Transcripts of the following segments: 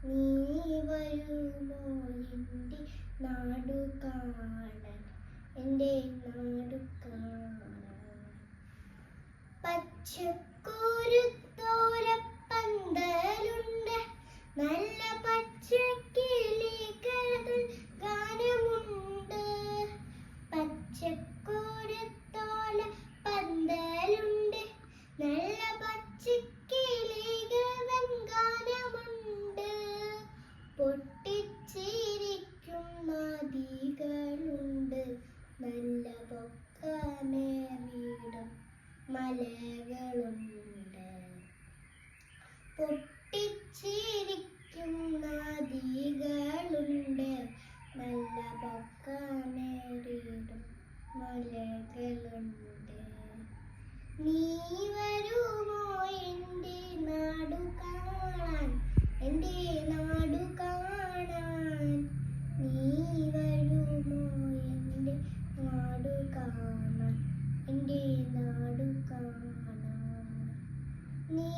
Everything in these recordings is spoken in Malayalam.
നീ വരുമോ എന്റെ നാടു കാണാൻ എന്റെ നാടു കാണാൻ പച്ചക്കൂരുത്തോ പൊട്ടിച്ചിരിക്കും നദികളുണ്ട്. നല്ല പൊക്കമേറിയിടും മലകളുണ്ട്. നീ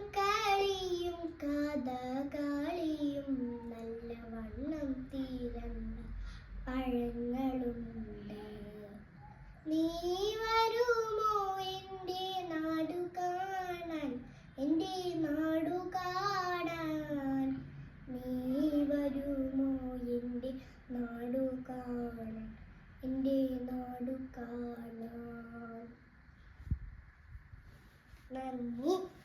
കളിയും കഥകളിയും നല്ല വണ്ണം തീരന്ന പഴങ്ങളുണ്ട്. നീ വരുമോ എന്റെ നാടു കാണാൻ? എന്റെ നാടു കാണാൻ. നീ വരുമോ എന്റെ നാടു കാണാൻ? എന്റെ നാടു കാണാൻ. നന്ദി.